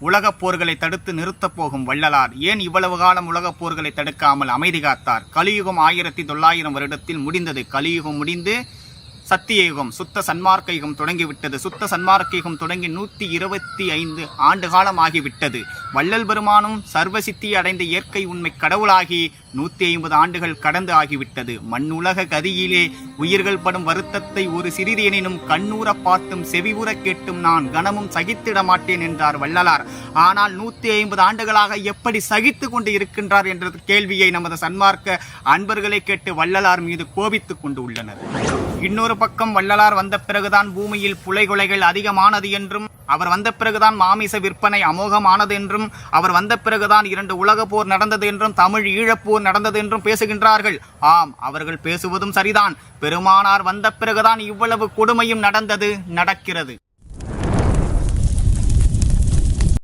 உலகப் போர்களை தடுத்து நிறுத்தப் போகும் வள்ளலார் ஏன் இவ்வளவு காலம் உலகப் போர்களை தடுக்காமல் அமைதி காத்தார்? கலியுகம் ஆயிரத்தி தொள்ளாயிரம் வருடத்தில் முடிந்தது. கலியுகம் முடிந்து சத்தியயுகம் சுத்த சன்மார்க்க யுகம் தொடங்கிவிட்டது. சுத்த சன்மார்க்க யுகம் தொடங்கி நூற்றி இருபத்தி ஐந்து ஆண்டு காலம் ஆகிவிட்டது வள்ளல் பெருமானும் சர்வசித்தி அடைந்த இயற்கை உண்மை கடவுளாகி நூற்றி ஐம்பது ஆண்டுகள் கடந்து ஆகிவிட்டது. மண்ணுலக கதியிலே உயிர்கள் படும் வருத்தத்தை ஒரு சிறிதேனினும் கண்ணூர பார்த்தும் செவிவுற கேட்டும் நான் கனமும் சகித்திட மாட்டேன் என்றார் வள்ளலார். ஆனால் நூற்றி ஐம்பது ஆண்டுகளாக எப்படி சகித்து கொண்டு இருக்கின்றார் என்ற கேள்வியை நமது சன்மார்க்க அன்பர்களை கேட்டு வள்ளலார் மீது கோபித்துக் கொண்டு உள்ளனர். இன்னொரு பக்கம் வள்ளலார் வந்த பிறகுதான் பூமியில் புலைகுலைகள் அதிகமானது என்றும் அவர் வந்த பிறகுதான் மாமிச விற்பனை அமோகமானது என்றும் அவர் வந்த பிறகுதான் இரண்டு உலக போர் நடந்தது என்றும் தமிழ் ஈழப்போர் நடந்தது என்றும் பேசுகின்றார்கள். ஆம் அவர்கள் பேசுவதும் சரிதான். பெருமானார் வந்த பிறகுதான் இவ்வளவு கொடுமையும் நடந்தது நடக்கிறது.